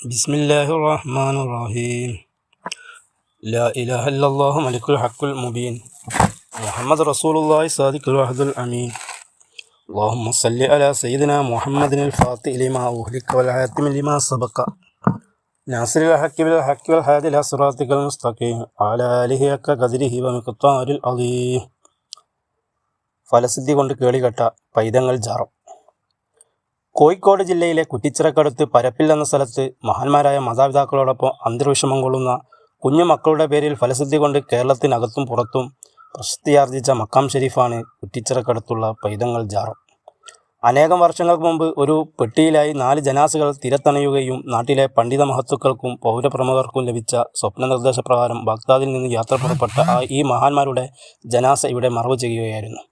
بسم الله الرحمن الرحيم لا إله إلا الله ملك الحق المبين محمد رسول الله صادق الوحد الأمين اللهم صل على سيدنا محمد الفاتح لما أهلك والحاتم لما سبق ناصر الحق بالحق والهادي إلى صراطك المستقيم على آله حق قدره ومقدار العظيم ഫലസിദ്ധി കൊണ്ട് കേളികെട്ട പൈതങ്ങൾ ജാറം കോഴിക്കോട് ജില്ലയിലെ കുറ്റിച്ചിറക്കടുത്ത് പരപ്പിൽ എന്ന സ്ഥലത്ത് മഹാന്മാരായ മാതാപിതാക്കളോടൊപ്പം അന്തർവിഷമം കൊള്ളുന്ന കുഞ്ഞു മക്കളുടെ പേരിൽ ഫലസിദ്ധി കൊണ്ട് കേരളത്തിനകത്തും പുറത്തും പ്രശസ്തിയാർജിച്ച മക്കാം ഷെരീഫാണ് കുറ്റിച്ചിറക്കടുത്തുള്ള പൈതങ്ങൾ ജാറം. അനേകം വർഷങ്ങൾക്ക് മുമ്പ് ഒരു പെട്ടിയിലായി നാല് ജനാസുകൾ തിരത്തണയുകയും നാട്ടിലെ പണ്ഡിത മഹത്തുക്കൾക്കും പൗരപ്രമുഖർക്കും ലഭിച്ച സ്വപ്ന നിർദ്ദേശപ്രകാരം ബാഗ്ദാദിൽ നിന്ന് യാത്ര പുറപ്പെട്ട ഈ മഹാന്മാരുടെ ജനാസ ഇവിടെ മറവ് ചെയ്യുകയായിരുന്നു.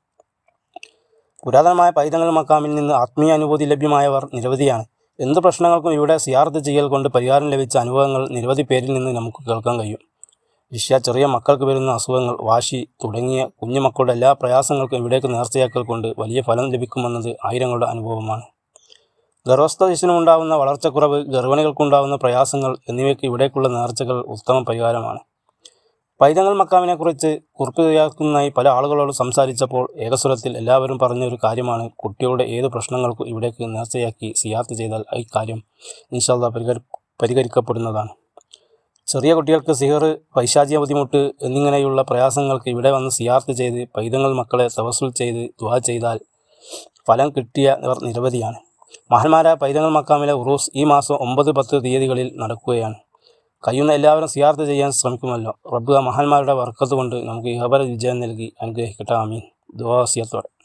പുരാതനമായ പൈതങ്ങൾ മക്കാമിൽ നിന്ന് ആത്മീയ അനുഭൂതി ലഭ്യമായവർ നിരവധിയാണ്. എന്ത് പ്രശ്നങ്ങൾക്കും ഇവിടെ സിയാർത്ത് ചെയ്യൽ കൊണ്ട് പരിഹാരം ലഭിച്ച അനുഭവങ്ങൾ നിരവധി പേരിൽ നിന്ന് നമുക്ക് കേൾക്കാൻ കഴിയും. വിശ്യ ചെറിയ മക്കൾക്ക് വരുന്ന അസുഖങ്ങൾ വാശി തുടങ്ങിയ കുഞ്ഞു മക്കളുടെ എല്ലാ പ്രയാസങ്ങൾക്കും ഇവിടേക്ക് നേർച്ചയാക്കൽ കൊണ്ട് വലിയ ഫലം ലഭിക്കുമെന്നത് ആയിരങ്ങളുടെ അനുഭവമാണ്. ഗർഭസ്ഥ ദിശനുണ്ടാവുന്ന വളർച്ചക്കുറവ് ഗർഭിണികൾക്കുണ്ടാകുന്ന പ്രയാസങ്ങൾ എന്നിവയ്ക്ക് ഇവിടേക്കുള്ള നേർച്ചകൾ ഉത്തമ പരിഹാരമാണ്. പൈതങ്ങൾ മക്കാമിനെക്കുറിച്ച് കുറിപ്പ് തയ്യാറാക്കുന്നതായി പല ആളുകളോട് സംസാരിച്ചപ്പോൾ ഏകസ്വരത്തിൽ എല്ലാവരും പറഞ്ഞ ഒരു കാര്യമാണ് കുട്ടിയുടെ ഏത് പ്രശ്നങ്ങൾക്കും ഇവിടേക്ക് നേർച്ചയാക്കി സിയാത്ത് ചെയ്താൽ ഈ കാര്യം ഇൻഷാല്ല പരിഹരി പരിഹരിക്കപ്പെടുന്നതാണ്. ചെറിയ കുട്ടികൾക്ക് സിഹർ പൈശാചിക ബുദ്ധിമുട്ട് എന്നിങ്ങനെയുള്ള പ്രയാസങ്ങൾക്ക് ഇവിടെ വന്ന് സിയാർത്ത് ചെയ്ത് പൈതങ്ങൾ മക്കളെ തവസുൽ ചെയ്ത് ദ്വാ ചെയ്താൽ ഫലം കിട്ടിയവർ നിരവധിയാണ്. മഹന്മാരായ പൈതങ്ങൾ മക്കാമിലെ ഉറൂസ് ഈ മാസം ഒമ്പത് പത്ത് തീയതികളിൽ നടക്കുകയാണ്. കഴിയുന്ന എല്ലാവരും സിയാർത്ത് ചെയ്യാൻ ശ്രമിക്കുമല്ലോ. റബ്ബ് മഹാന്മാരുടെ വർക്കത്ത് കൊണ്ട് നമുക്ക് ഇഹബര വിജയം നൽകി അനുഗ്രഹിക്കട്ടെ. ആമീൻ. ദുവാസിയത്തോടെ